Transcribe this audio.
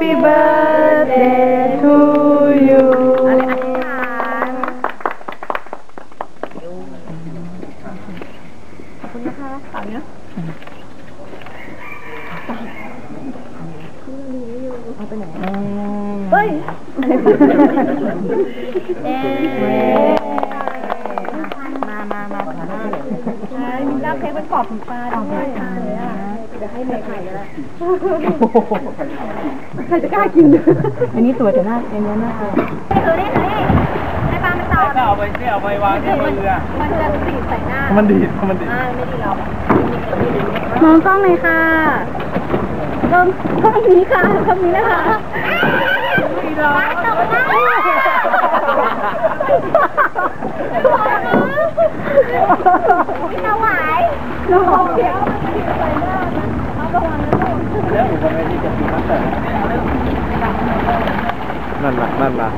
Happy birthday to you อะไรอธิษฐานขอบคุณนะคะต่อเนี้ยเฮ้ยเอ๊มามามาขอหน้าเลยใช่มีรับเค้กเป็นกรอบของปลาด้วย ให้เมย์ไข่ก็ได้ใครจะกล้ากิน อันนี้สวยแต่หน้าเองหน้าเองคือนี่คือนี่ให้ปลามันตอบก็เอาไปเนี่ยเอาไปวางที่บนเรือมันจะสีใส่หน้า มันดีดมันดีดอ่าไม่ดีหรอกมองกล้องเลยค่ะกล้องกล้องนี้ค่ะกล้องนี้นะคะไม่รอตกหน้าไม่ถวายเราเดี๋ยวใส่หน้านะเอาระวังนะลูกแล้วผมก็ไม่ได้จะปีมาเตอร์ นั่นล่ะนั่นล่ะ